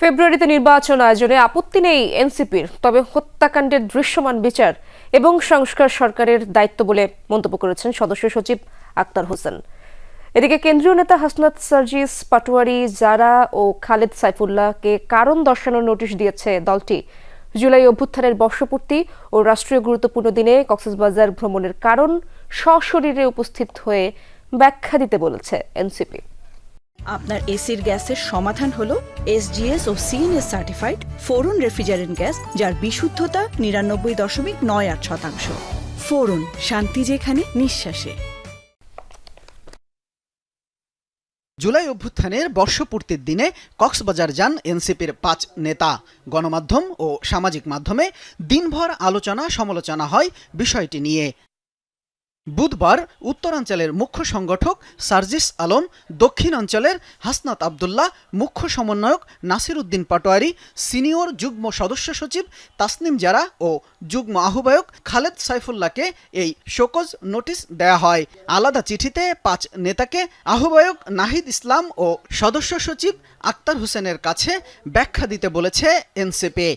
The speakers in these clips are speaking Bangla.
ফেব্রুয়ারিতে নির্বাচন আয়োজনে আপত্তি নেই এনসিপির, তবে হত্যাকাণ্ডের দৃশ্যমান বিচার এবং সংস্কার সরকারের দায়িত্ব বলে মন্তব্য করেছেন সদস্য সচিব আক্তার হোসেন। এদিকে কেন্দ্রীয় নেতা হাসনাত সার্জিস পাটোয়ারি, জারা ও খালেদ সাইফুল্লাহকে কারণ দর্শানোর নোটিশ দিয়েছে দলটি। জুলাই অভ্যুত্থানের বর্ষপূর্তি ও রাষ্ট্রীয় গুরুত্বপূর্ণ দিনে কক্সবাজার ভ্রমণের কারণ সশরীরে উপস্থিত হয়ে ব্যাখ্যা দিতে বলেছে এনসিপি। আপনার এসির গ্যাসের সমাধান হল এসজিএস ও CNS certified Freon refrigerant gas, যার বিশুদ্ধতা নিরানব্বই দশমিক নয় আট শতাংশ। ফোরন, শান্তি যেখানে, নিঃশ্বাসে। জুলাই অভ্যুত্থানের বর্ষপূর্তির দিনে কক্সবাজার যান এনসিপির পাঁচ নেতা। গণমাধ্যম ও সামাজিক মাধ্যমে দিনভর আলোচনা সমালোচনা হয় বিষয়টি নিয়ে। বুধবার উত্তরাঞ্চলের মুখ্য সংগঠক সার্জিস আলম দক্ষিণাঞ্চলের হাসনাত আবদুল্লাহ, মুখ্য সমন্বয়ক নাসির উদ্দিন পাটোয়ারি, সিনিয়র যুগ্ম সদস্য সচিব তাসনিম জারা ও যুগ্ম আহ্বায়ক খালেদ সাইফুল্লাহকে এই শোকজ নোটিশ দেয়া হয়। আলাদা চিঠিতে পাঁচ নেতাকে আহ্বায়ক নাহিদ ইসলাম ও সদস্য সচিব আক্তার হোসেনের কাছে ব্যাখ্যা দিতে বলেছে এনসিপি।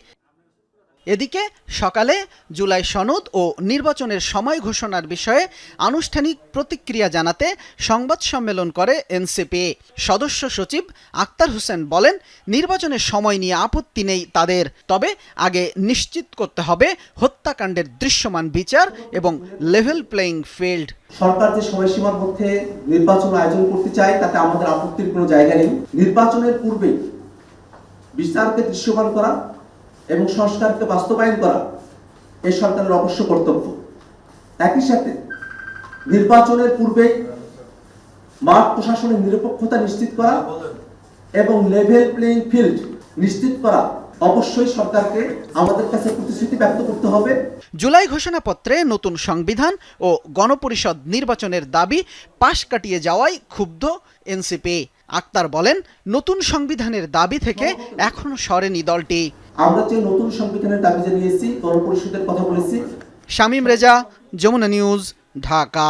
এদিকে সকালে জুলাই সনদ ও নির্বাচনের সময় ঘোষণার বিষয়ে আনুষ্ঠানিক প্রতিক্রিয়া জানাতে সংবাদ সম্মেলন করে এনসিপি। সদস্য সচিব আক্তার হোসেন বলেন, নির্বাচনের সময় নিয়ে আপত্তি নেই তাদের, তবে আগে নিশ্চিত করতে হবে হত্যাকাণ্ডের দৃশ্যমান বিচার এবং লেভেল প্লেয়িং ফিল্ড সরকার যে সময়সীমার মধ্যে নির্বাচন আয়োজন করতে চায়, তাতে আমাদের আপত্তির কোনো জায়গা নেই। নির্বাচনের পূর্বে বিচারকে দৃশ্যমান করা এবং সংস্কারকে বাস্তবায়ন করা এ সরকারের অবশ্য কর্তব্য। একই সাথে নির্বাচনের পূর্বেই মাঠ প্রশাসনের নিরপেক্ষতা নিশ্চিত করা এবং লেভেল প্লেইং ফিল্ড নিশ্চিত করা অবশ্যই সরকারকে আমাদের কাছে প্রতিশ্রুতি ব্যক্ত করতে হবে। জুলাই ঘোষণাপত্রে নতুন সংবিধান ও গণপরিষদ নির্বাচনের দাবি পাশ কাটিয়ে যাওয়ায় ক্ষুব্ধ এনসিপি। আক্তার বলেন, নতুন সংবিধানের দাবি থেকে এখনও সরেনি দলটি। আমরা যে নতুন সংবিধানের দাবি জানিয়েছি গণপরিষদের কথা বলেছি। শামীম রেজা যমুনা নিউজ ঢাকা।